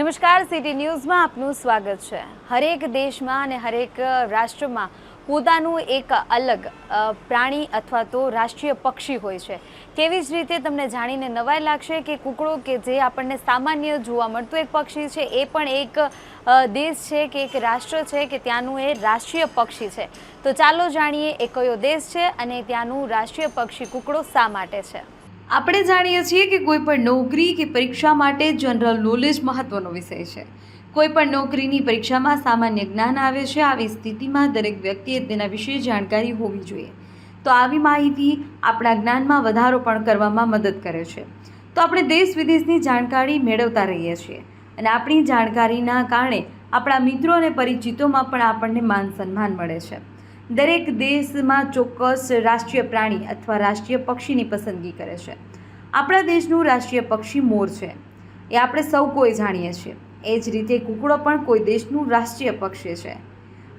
નમસ્કાર, સિટી ન્યૂઝમાં આપનું સ્વાગત છે. હરેક દેશમાં અને હરેક રાષ્ટ્રમાં પોતાનું એક અલગ પ્રાણી અથવા તો રાષ્ટ્રીય પક્ષી હોય છે. તેવી જ રીતે તમને જાણીને નવાઈ લાગશે કે કુકડો કે જે આપણને સામાન્ય જોવા મળતું એક પક્ષી છે, એ પણ એક દેશ છે કે એક રાષ્ટ્ર છે કે ત્યાંનું એ રાષ્ટ્રીય પક્ષી છે. તો ચાલો જાણીએ એ કયો દેશ છે અને ત્યાંનું રાષ્ટ્રીય પક્ષી કુકડો શા માટે છે. આપણે જાણીએ છીએ કે કોઈ પણ નોકરી કે પરીક્ષા માટે જનરલ નોલેજ મહત્વનો વિષય છે. કોઈ પણ નોકરીની પરીક્ષામાં સામાન્ય જ્ઞાન આવે છે, આવી સ્થિતિમાં દરેક વ્યક્તિએ તેના વિશે જાણકારી હોવી જોઈએ. તો આવી માહિતી આપણા જ્ઞાનમાં વધારો પણ કરવામાં મદદ કરે છે. તો આપણે દેશ વિદેશની જાણકારી મેળવતા રહીએ છીએ અને આપણી જાણકારીના કારણે આપણા મિત્રો અને પરિચિતોમાં પણ આપણને માન સન્માન મળે છે. દરેક દેશમાં ચોક્કસ રાષ્ટ્રીય પ્રાણી અથવા રાષ્ટ્રીય પક્ષીની પસંદગી કરે છે. આપણા દેશનું રાષ્ટ્રીય પક્ષી મોર છે. એ આપણે સૌ કોઈ જાણીએ છીએ. એ જ રીતે કુકડો પણ કોઈ દેશનું રાષ્ટ્રીય પક્ષી છે.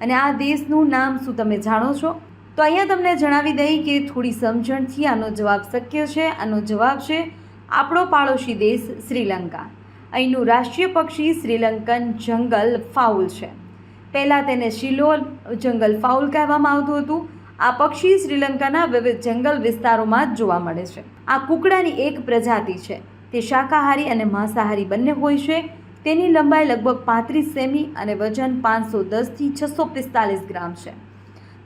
અને આ દેશનું નામ શું તમે જાણો છો? તો અહીંયા તમને જણાવી દઈ કે થોડી સમજણથી આનો જવાબ શક્ય છે. આનો જવાબ છે, આપણો પાડોશી દેશ શ્રીલંકા. અહીંનું રાષ્ટ્રીય પક્ષી શ્રીલંકન જંગલ ફાઉલ છે. પહેલાં તેને શિલોલ જંગલ ફાઉલ કહેવામાં આવતું હતું. આ પક્ષી શ્રીલંકાના વિવિધ જંગલ વિસ્તારોમાં જ જોવા મળે છે. આ કુકડાની એક પ્રજાતિ છે. તે શાકાહારી અને માંસાહારી બંને હોય છે. તેની લંબાઈ લગભગ પાંત્રીસ સેમી અને વજન પાંચસો દસથી છસો પિસ્તાલીસ ગ્રામ છે.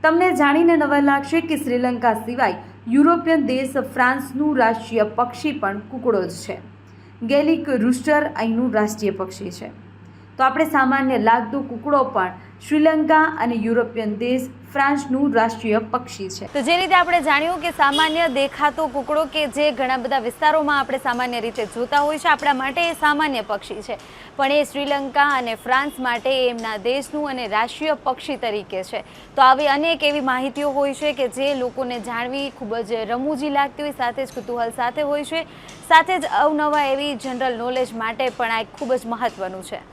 તમને જાણીને નવાઈ લાગશે કે શ્રીલંકા સિવાય યુરોપિયન દેશ ફ્રાન્સનું રાષ્ટ્રીય પક્ષી પણ કુકડો જ છે. ગેલિક રૂસ્ટર અહીંનું રાષ્ટ્રીય પક્ષી છે. તો આપણે સામાન્ય લાગતો કુકડો પણ શ્રીલંકા અને યુરોપિયન દેશ ફ્રાન્સનું રાષ્ટ્રીય પક્ષી છે. તો જે રીતે આપણે જાણ્યું કે સામાન્ય દેખાતો કુકડો કે જે ઘણા બધા વિસ્તારોમાં આપણે સામાન્ય રીતે જોતા હોય છે, આપણા માટે એ સામાન્ય પક્ષી છે. પણ એ શ્રીલંકા અને ફ્રાન્સ માટે એમના દેશનું અને રાષ્ટ્રીય પક્ષી તરીકે છે. તો આવી અનેક એવી માહિતીઓ હોય છે કે જે લોકોને જાણવી ખૂબ જ રમૂજી લાગતી હોય, સાથે જ કુતૂહલ સાથે હોય છે. સાથે જ અવનવા એવી જનરલ નોલેજ માટે પણ આ ખૂબ જ મહત્ત્વનું છે.